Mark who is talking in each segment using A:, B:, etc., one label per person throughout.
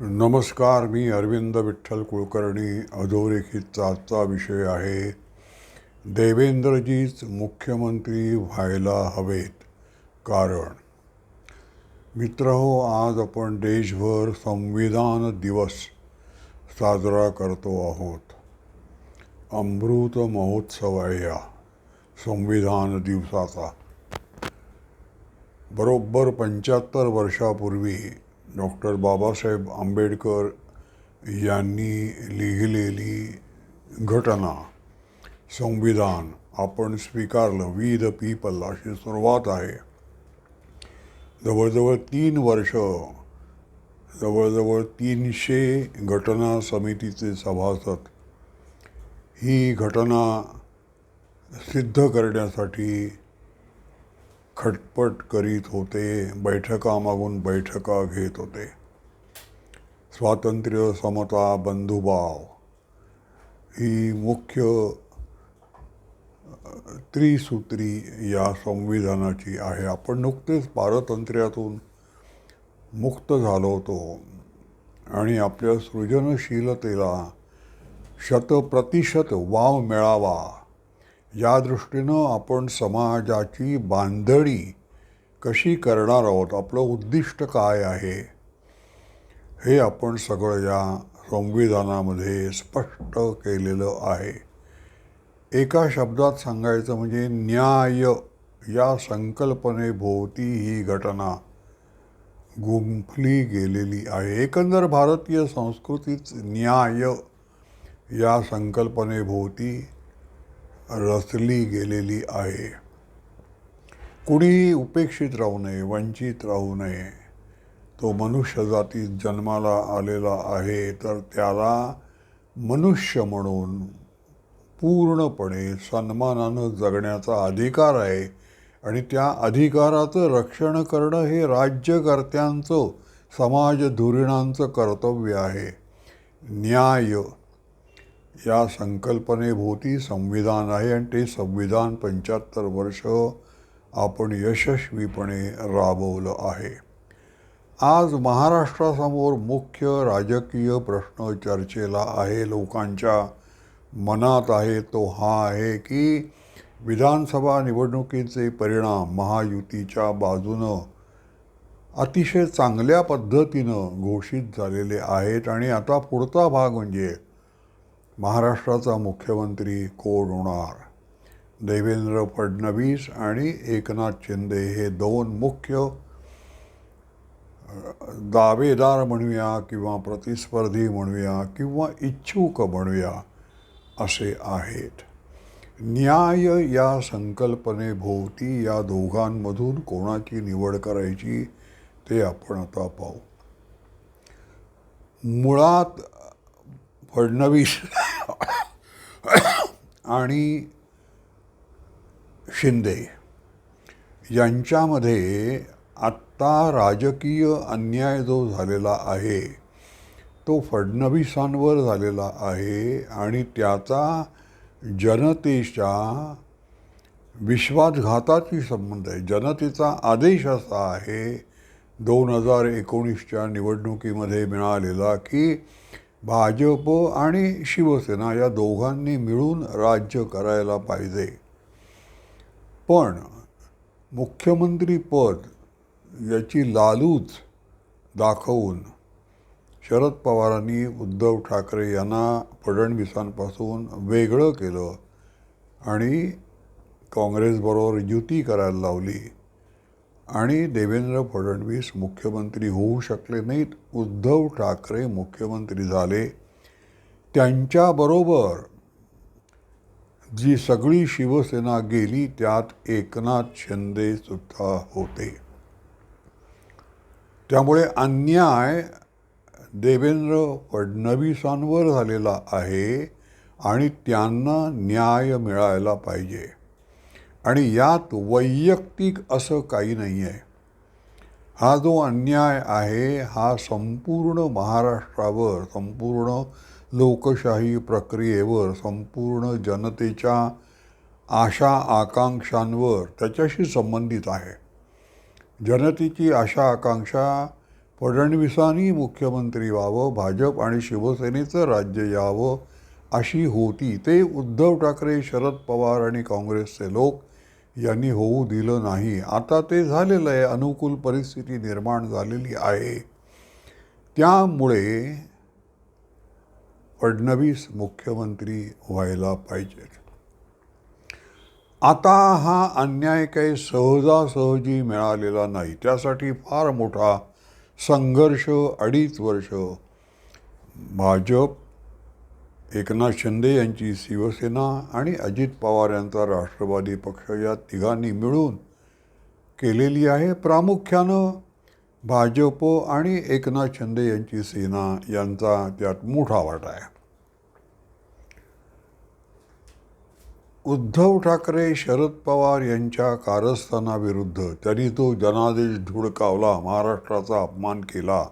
A: नमस्कार मी अरविंद विठ्ठल कुलकर्णी अधोरेखितचा आजचा विषय आहे देवेंद्रजीच मुख्यमंत्री व्हायला हवेत कारण. मित्रहो आज आपण देशभर संविधान दिवस साजरा करतो आहोत. अमृत महोत्सव आहे या संविधान दिवसाचा. बरोबर पंच्याहत्तर वर्षापूर्वी डॉक्टर बाबासाहेब आंबेडकर यांनी लिहिलेली घटना संविधान आपण स्वीकारलं वी द पीपल अशी सुरुवात आहे. जवळजवळ तीन वर्ष जवळजवळ तीनशे घटना समितीचे सभासद ही घटना सिद्ध करण्यासाठी खटपट करीत होते बैठकामागून बैठका घेत होते. स्वातंत्र्य समता बंधुभाव. ही मुख्य त्रिसूत्री या संविधानाची आहे. आपण नुकतेच पारतंत्र्यातून मुक्त झालो होतो. आणि आपल्या सृजनशीलतेला शतप्रतिशत वाव मिळावा. या दृष्टीनं आपण समाजाची बांधणी कशी करणार आहोत? आपलं उद्दिष्ट काय आहे? हे आपण सगळं या संविधानामध्ये स्पष्ट केलेलं आहे. एका शब्दात सांगायचं म्हणजे न्याय या संकल्पनेभोवती ही घटना गुंफली गेलेली आहे. एकंदर भारतीय संस्कृतीच न्याय या संकल्पनेभोवती रचली गेलेली आहे. कुणीही उपेक्षित राहू नये वंचित राहू नये. तो मनुष्य जातीत जन्माला आलेला आहे तर त्याला मनुष्य म्हणून पूर्णपणे सन्मानानं जगण्याचा अधिकार आहे आणि त्या अधिकाराचं रक्षण करणं हे राज्यकर्त्यांचं समाज धुरीणांचं कर्तव्य आहे. न्याय या संकल्पनेभोवती संविधान आहे आणि ते संविधान पंच्याहत्तर वर्ष आपण यशस्वीपणे राबवलं आहे. आज महाराष्ट्रासमोर मुख्य राजकीय प्रश्न चर्चेला आहे. लोकांच्या मनात आहे तो हा आहे की विधानसभा निवडणुकीचे परिणाम महायुतीच्या बाजूनं अतिशय चांगल्या पद्धतीनं घोषित झालेले आहेत. आणि आता पुढचा भाग म्हणजे महाराष्ट्राचा मुख्यमंत्री कोण होणार? देवेंद्र फडणवीस आणि एकनाथ शिंदे हे दोन मुख्य दावेदार म्हणूया किंवा प्रतिस्पर्धी म्हणूया किंवा इच्छुक म्हणूया असे आहेत. न्याय या संकल्पनेभोवती या दोघांमधून कोणाची निवड करायची ते आपण आता पाहू. मुळात फडणवीस आणि शिंदे यांच्यामध्ये आत्ता राजकीय अन्याय जो झालेला आहे तो फडणवीसांवर झालेला आहे आणि त्याचा जनतेच्या विश्वासघाताची संबंध आहे. जनतेचा आदेश असा आहे दोन हजार एकोणीसच्या निवडणुकीमध्ये मिळालेला की भाजप आणि शिवसेना या दोघांनी मिळून राज्य करायला पाहिजे. पण मुख्यमंत्रीपद याची लालूच दाखवून शरद पवारांनी उद्धव ठाकरे यांना फडणवीसांपासून वेगळं केलं आणि काँग्रेसबरोबर युती करायला लावली. आणि देवेंद्र फडणवीस मुख्यमंत्री होऊ शकले नाहीत. उद्धव ठाकरे मुख्यमंत्री झाले. त्यांच्याबरोबर जी सगळी शिवसेना गेली त्यात एकनाथ शिंदे सुद्धा होते. त्यामुळे अन्याय देवेंद्र फडणवीसांवर झालेला आहे आणि त्यांना न्याय मिळायला पाहिजे. आणि यात वैयक्तिक असं काही नाही आहे हा जो अन्याय आहे हा संपूर्ण महाराष्ट्रावर संपूर्ण लोकशाही प्रक्रियेवर संपूर्ण जनतेच्या आशा आकांक्षांवर त्याच्याशी संबंधित आहे. जनतेची आशा आकांक्षा फडणवीसांनी मुख्यमंत्री व्हावं भाजप आणि शिवसेनेचं राज्य यावं अशी होती. ते उद्धव ठाकरे शरद पवार आणि काँग्रेसचे लोक यांनी होऊ दिलं नाही. आता ते झालेलं आहे. अनुकूल परिस्थिती निर्माण झालेली आहे. त्यामुळे फडणवीस मुख्यमंत्री व्हायला पाहिजेत आता हा अन्याय काही सहजासहजी मिळालेला नाही. त्यासाठी फार मोठा संघर्ष अडीच वर्ष भाजप एकनाथ शिंदे यांची शिवसेना आणि अजित पवार यांचा राष्ट्रवादी पक्ष या तिघांनी मिळून केलेली आहे प्रामुख्यानं भाजप आणि एकनाथ शिंदे यांची सेना यांचा त्यात मोठा वाटा आहे. उद्धव ठाकरे शरद पवार यांच्या कारस्थानाविरुद्ध त्यांनी तो जनादेश धुडकावला महाराष्ट्राचा अपमान केला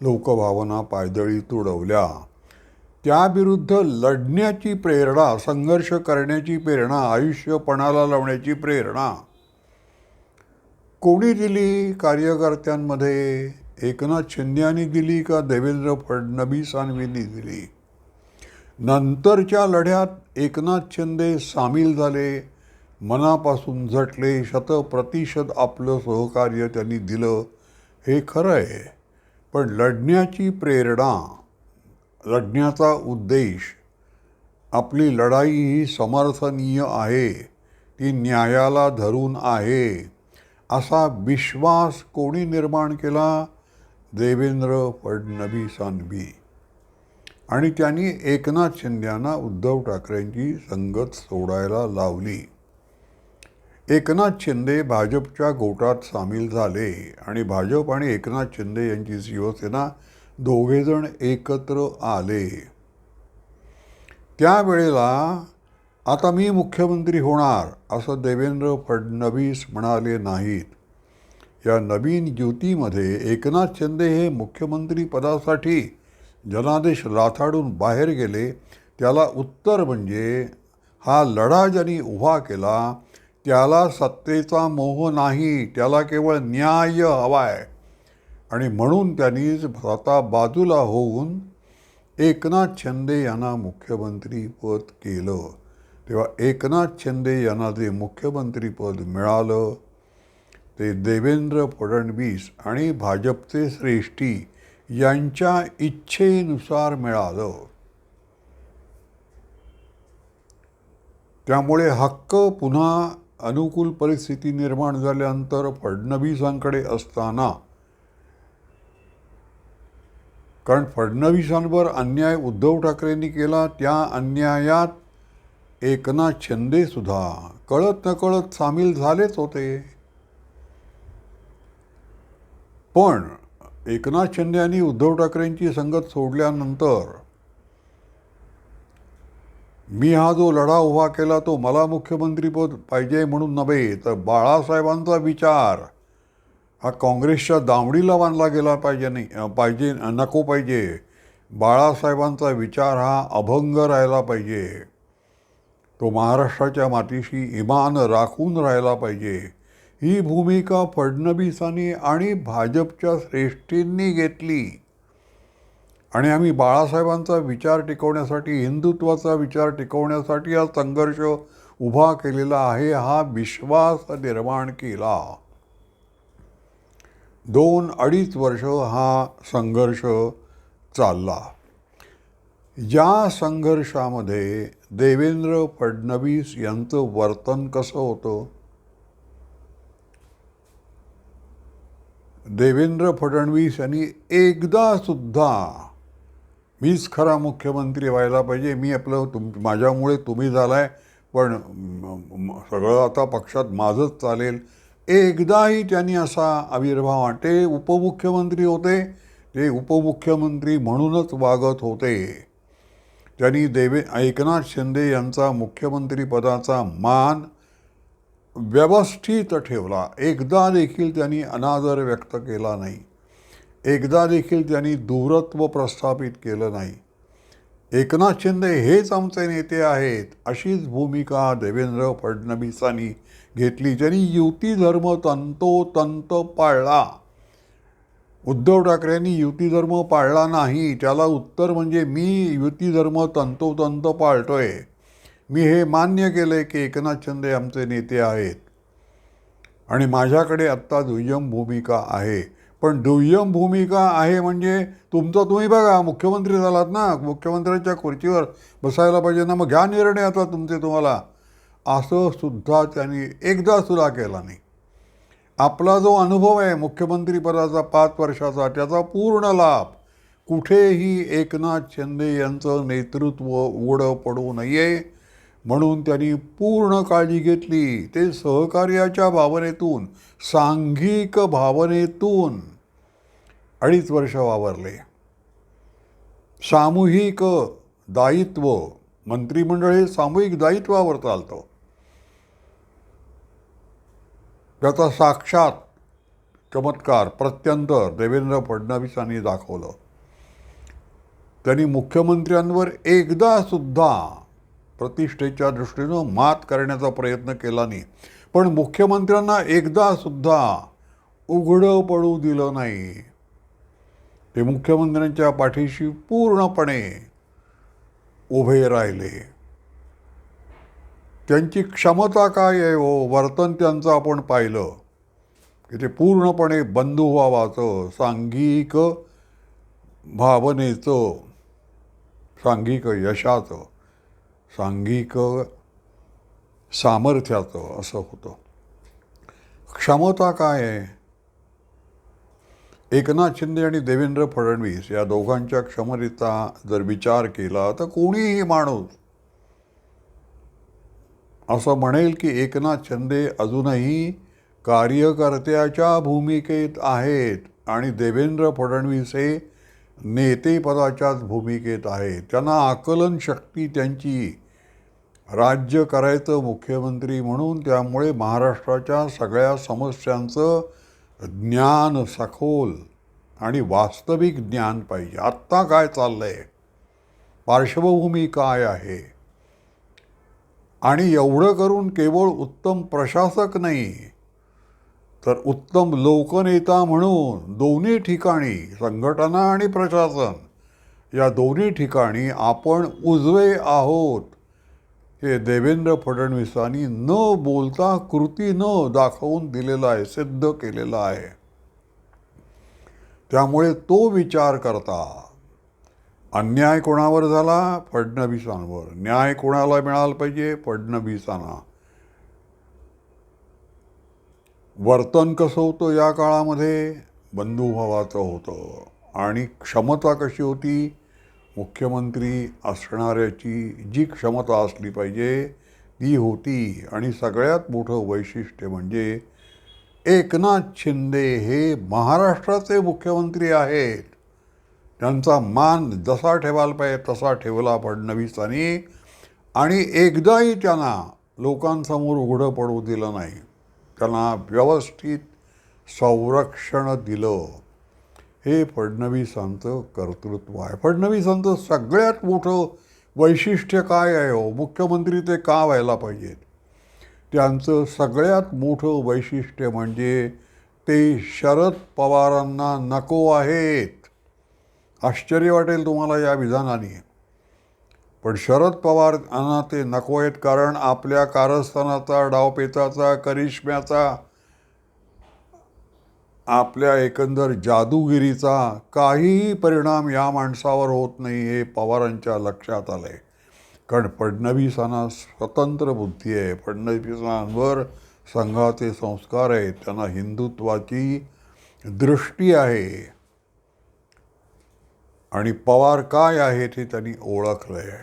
A: लोकभावना पायदळी तुडवल्या. त्याविरुद्ध लढण्याची प्रेरणा संघर्ष करण्याची प्रेरणा आयुष्यपणाला लावण्याची प्रेरणा. कोणी दिली कार्यकर्त्यांमध्ये? एकनाथ शिंदेनी दिली का देवेंद्र फडणवीसांनी दिली? नंतरच्या लढ्यात एकनाथ शिंदे सामील झाले. मनापासून झटले. शतप्रतिशत आपलं सहकार्य त्यांनी दिलं. हे खरं आहे. पण लढण्याची प्रेरणा लढण्याचा उद्देश आपली लढाई ही समर्थनीय आहे ती न्यायाला धरून आहे असा विश्वास कोणी निर्माण केला? देवेंद्र फडणवीसांनी. आणि त्यांनी एकनाथ शिंद्यांना उद्धव ठाकरेंची संगत सोडायला लावली. एकनाथ शिंदे भाजपच्या गोटात सामील झाले आणि भाजप आणि एकनाथ शिंदे यांची शिवसेना दोघेजण एकत्र आले. त्यावेळेला आता मी मुख्यमंत्री होणार असं देवेंद्र फडणवीस म्हणाले नाहीत. या नवीन युतीमध्ये एकनाथ शिंदे हे मुख्यमंत्री पदासाठी जनादेश लाथाडून बाहेर गेले. त्याला उत्तर म्हणजे हा लढा ज्यांनी उभा केला त्याला सत्तेचा मोह नाही त्याला केवळ न्याय हवा आहे आणि म्हणून त्यांनी स्वतः बाजूला होऊन एकनाथ शिंदे यांना मुख्यमंत्रीपद केलं. तेव्हा एकनाथ शिंदे यांना जे मुख्यमंत्रीपद मिळालं ते देवेंद्र फडणवीस आणि भाजपचे श्रेष्ठी यांच्या इच्छेनुसार मिळालं. त्यामुळे हक्क पुन्हा अनुकूल परिस्थिती निर्माण झाल्यानंतर फडणवीसांकडे असताना कारण फडणवीसांवर अन्याय उद्धव ठाकरेंनी केला त्या अन्यायात एकनाथ शिंदेसुद्धा कळत नकळत सामील झालेच होते. पण एकनाथ शिंदे यांनी उद्धव ठाकरेंची संगत सोडल्यानंतर मी हा जो लढा उभा केला तो मला मुख्यमंत्रीपद पाहिजे म्हणून नव्हे तर बाळासाहेबांचा विचार हा काँग्रेसच्या दामडीला बांधला गेला पाहिजे नाही पाहिजे नको पाहिजे. बाळासाहेबांचा विचार हा अभंग राहिला पाहिजे. तो महाराष्ट्राच्या मातीशी इमान राखून राहिला पाहिजे. ही भूमिका फडणवीसांनी आणि भाजपच्या श्रेष्ठींनी घेतली. आणि आम्ही बाळासाहेबांचा विचार टिकवण्यासाठी हिंदुत्वाचा विचार टिकवण्यासाठी हा संघर्ष उभा केलेला आहे हा विश्वास निर्माण केला. दोन अडीच वर्ष हा संघर्ष चालला. या संघर्षामध्ये देवेंद्र फडणवीस यांचं वर्तन कसं होतं? देवेंद्र फडणवीस यांनी एकदा सुद्धा मीच खरा मुख्यमंत्री व्हायला पाहिजे मी आपलं तुम माझ्यामुळे तुम्ही झालाय पण सगळं आता पक्षात माझंच चालेल एकदाही त्यांनी असा आविर्भाव ते उपमुख्यमंत्री होते. ते उपमुख्यमंत्री म्हणूनच वागत होते. त्यांनी देवे एकनाथ शिंदे यांचा मुख्यमंत्रीपदाचा मान व्यवस्थित ठेवला. एकदा देखील त्यांनी अनादर व्यक्त केला नाही. एकदा देखील त्यांनी दूरत्व प्रस्थापित केलं नाही. एकनाथ शिंदे हेच आमचे नेते आहेत अशीच भूमिका देवेंद्र फडणवीसांनी घेतली. ज्यांनी युती धर्म तंतोतंत पाळला. उद्धव ठाकरेंनी युती धर्म पाळला नाही. त्याला उत्तर म्हणजे मी युती धर्म तंतोतंत पाळतोय. मी हे मान्य केलं आहे की एकनाथ शिंदे आमचे नेते आहेत. आणि माझ्याकडे आत्ता दुय्यम भूमिका आहे. पण दुय्यम भूमिका आहे म्हणजे तुमचं तुम्ही बघा मुख्यमंत्री झालात ना मुख्यमंत्र्यांच्या खुर्चीवर बसायला पाहिजे ना. मग घ्या निर्णय आता तुमचे तुम्हाला. असं सुद्धा त्यांनी एकदा सुद्धा केला नाही. आपला जो अनुभव आहे मुख्यमंत्रीपदाचा पाच वर्षाचा त्याचा पूर्ण लाभ कुठेही एकनाथ शिंदे यांचं नेतृत्व उघडं पडू नये म्हणून त्यांनी पूर्ण काळजी घेतली. ते सहकार्याच्या भावनेतून सांघिक भावनेतून अडीच वर्ष वावरले. सामूहिक दायित्व मंत्रिमंडळ हे सामूहिक दायित्वावर चालतं. त्याचा साक्षात चमत्कार प्रत्यंतर देवेंद्र फडणवीसांनी दाखवलं. त्यांनी मुख्यमंत्र्यांवर एकदा सुद्धा प्रतिष्ठेच्या दृष्टीनं मात करण्याचा प्रयत्न केला नाही. पण मुख्यमंत्र्यांना एकदा सुद्धा उघडं पडू दिलं नाही. ते मुख्यमंत्र्यांच्या पाठीशी पूर्णपणे उभे राहिले. त्यांची क्षमता काय आहे हो? वर्तन त्यांचं आपण पाहिलं. की ते पूर्णपणे बंधुभावाचं सांघिक भावनेचं सांघिक यशाचं सांघिक सामर्थ्याचं असं होतं. क्षमता काय आहे? एकनाथ शिंदे आणि देवेंद्र फडणवीस या दोघांच्या क्षमतेचा जर विचार केला तर कोणीही माणूस असं म्हणेल की एकनाथ शिंदे अजूनही कार्यकर्त्याच्या भूमिकेत आहेत आणि देवेंद्र फडणवीस हे नेतेपदाच्याच भूमिकेत आहेत. त्यांना आकलन शक्ती त्यांची राज्य करायचं मुख्यमंत्री म्हणून त्यामुळे महाराष्ट्राच्या सगळ्या समस्यांचं ज्ञान सखोल आणि वास्तविक ज्ञान पाहिजे. आत्ता काय चाललं आहे पार्श्वभूमी काय आहे? आणि एवढं करून केवळ उत्तम प्रशासक नाही तर उत्तम लोकनेता म्हणून दोन्ही ठिकाणी संघटना आणि प्रशासन या दोन्ही ठिकाणी आपण उजवे आहोत. हे देवेंद्र फडणवीसांनी न बोलता कृती न दाखवून दिलेलं आहे सिद्ध केलेलं आहे. त्यामुळे तो विचार करता अन्याय कोणावर झाला? फडणवीसांवर. न्याय कोणाला मिळाला पाहिजे? फडणवीसांना. वर्तन कसं होतं या काळामध्ये? बंधुभावाचं होतं. आणि क्षमता कशी होती? मुख्यमंत्री असणाऱ्याची जी क्षमता असली पाहिजे ती होती. आणि सगळ्यात मोठं वैशिष्ट्य म्हणजे एकनाथ शिंदे हे महाराष्ट्राचे मुख्यमंत्री आहेत. त्यांचा मान जसा ठेवायला पाहिजे तसा ठेवला फडणवीसांनी आणि एकदाही त्यांना लोकांसमोर उघडं पडू दिलं नाही. त्यांना व्यवस्थित संरक्षण दिलं. हे फडणवीसांचं कर्तृत्व आहे. फडणवीसांचं सगळ्यात मोठं वैशिष्ट्य काय आहे हो? मुख्यमंत्री ते का व्हायला पाहिजेत? त्यांचं सगळ्यात मोठं वैशिष्ट्य म्हणजे ते शरद पवारांना नको आहेत. आश्चर्य वाटेल तुम्हाला या विधानाने. पण शरद पवार यांना ते नको आहेत कारण आपल्या कारस्थानाचा डावपेचाचा करिश्म्याचा आपल्या एकंदर जादूगिरीचा काहीही परिणाम या माणसावर होत नाही हे पवारांच्या लक्षात आलं आहे कारण फडणवीसांना स्वतंत्र बुद्धी आहे. फडणवीसांवर संघाचे संस्कार आहेत. त्यांना हिंदुत्वाची दृष्टी आहे. आणि पवार काय आहे ते त्यांनी ओळखलं आहे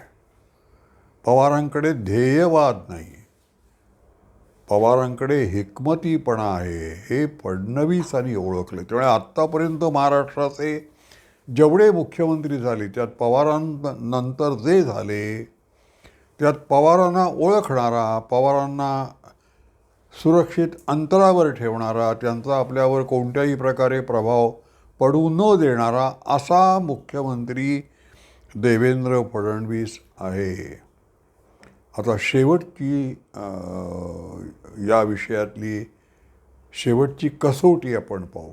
A: पवारांकडे ध्येयवाद नाही पवारांकडे हिकमतीपणा आहे हे फडणवीसांनी ओळखले त्यामुळे आत्तापर्यंत महाराष्ट्राचे जेवढे मुख्यमंत्री झाले त्यात पवारांनंतर जे झाले त्यात पवारांना ओळखणारा पवारांना सुरक्षित अंतरावर ठेवणारा त्यांचा आपल्यावर कोणत्याही प्रकारे प्रभाव पडू न देणारा असा मुख्यमंत्री देवेंद्र फडणवीस आहे. आता शेवटची या विषयातली शेवटची कसोटी आपण पाहू.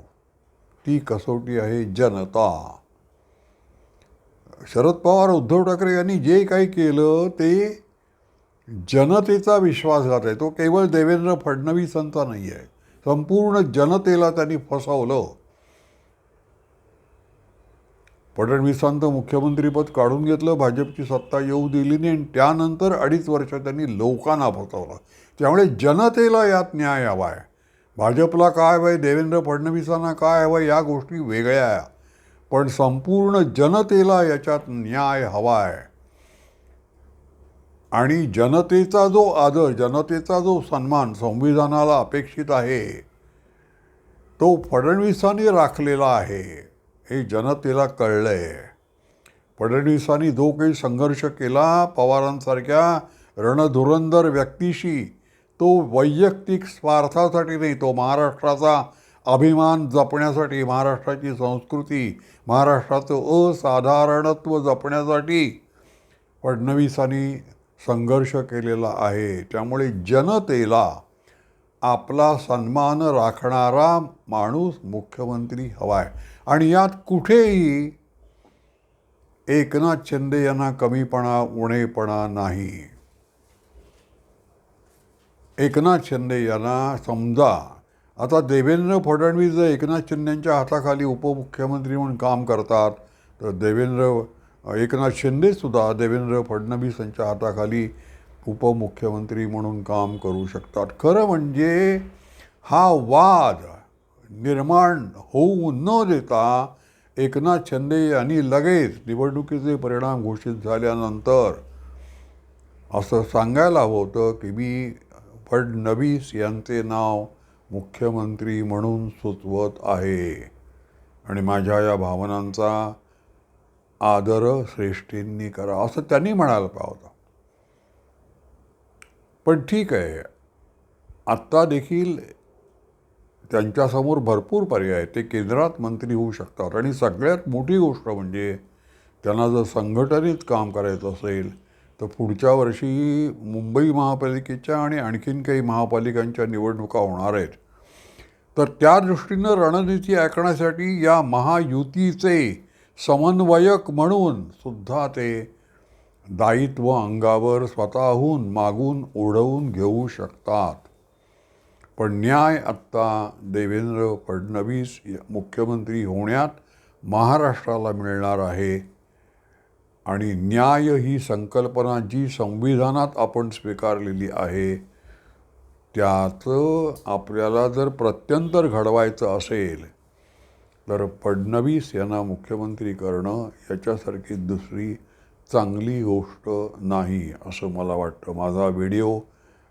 A: ती कसोटी आहे जनता. शरद पवार उद्धव ठाकरे यांनी जे काही केलं ते जनतेचा विश्वासघात आहे. तो केवळ देवेंद्र फडणवीसांचा नाही आहे संपूर्ण जनतेला त्यांनी फसवलं. फडणवीसांचं मुख्यमंत्रीपद काढून घेतलं भाजपची सत्ता येऊ दिली नाही आणि त्यानंतर अडीच वर्ष त्यांनी लोकांना फसवलं त्यामुळे जनतेला यात न्याय हवा आहे भाजपला काय हवं आहे देवेंद्र फडणवीसांना काय हवं आहे या गोष्टी वेगळ्या आहे पण संपूर्ण जनतेला याच्यात न्याय हवा आहे आणि जनतेचा जो आदर जनतेचा जो सन्मान संविधानाला अपेक्षित आहे तो फडणवीसांनी राखलेला आहे. हे जनतेला कळलं आहे फडणवीसांनी जो काही संघर्ष केला पवारांसारख्या रणधुरंदर व्यक्तीशी तो वैयक्तिक स्वार्थासाठी नाही तो महाराष्ट्राचा अभिमान जपण्यासाठी महाराष्ट्राची संस्कृती महाराष्ट्राचं असाधारणत्व जपण्यासाठी फडणवीसांनी संघर्ष केलेला आहे. त्यामुळे जनतेला आपला सन्मान राखणारा माणूस मुख्यमंत्री हवा आहे आणि यात कुठेही एकनाथ शिंदे यांना कमीपणा उणेपणा नाही. एकनाथ शिंदे यांना समजा आता देवेंद्र फडणवीस जर एकनाथ शिंदेच्या हाताखाली उपमुख्यमंत्री म्हणून काम करतात तर देवेंद्र एकनाथ शिंदेसुद्धा देवेंद्र फडणवीस यांच्या हाताखाली उपमुख्यमंत्री म्हणून काम करू शकतात. खरं म्हणजे हा वाद निर्माण होऊ न देता एकनाथ शिंदे यांनी लगेच निवडणुकीचे परिणाम घोषित झाल्यानंतर असं सांगायला हवं होतं की मी फडणवीस यांचे नाव मुख्यमंत्री म्हणून सुचवत आहे. आणि माझ्या या भावनांचा आदर श्रेष्ठींनी करा असं त्यांनी म्हणायला पाहिजे पण ठीक आहे. आत्ता देखील त्यांच्यासमोर भरपूर पर्याय आहेत. ते केंद्रात मंत्री होऊ शकतात. आणि सगळ्यात मोठी गोष्ट म्हणजे त्यांना जर संघटनेत काम करायचं असेल तर पुढच्या वर्षी मुंबई महापालिकेच्या आणि आणखीन काही महापालिकांच्या निवडणुका होणार आहेत. तर त्या दृष्टीनं रणनीती ऐकण्यासाठी या महायुतीचे समन्वयक म्हणून सुद्धा ते दायित्व अंगावर स्वतःहून मागून ओढवून घेऊ शकतात. पण न्याय आत्ता देवेंद्र फडणवीस मुख्यमंत्री होण्यात महाराष्ट्राला मिळणार आहे. आणि न्याय ही संकल्पना जी संविधानात आपण स्वीकारलेली आहे त्याचं आपल्याला जर प्रत्यंतर घडवायचं असेल तर फडणवीस यांना मुख्यमंत्री करणं याच्यासारखी दुसरी चांगली गोष्ट नाही असं मला वाटतं. माझा व्हिडिओ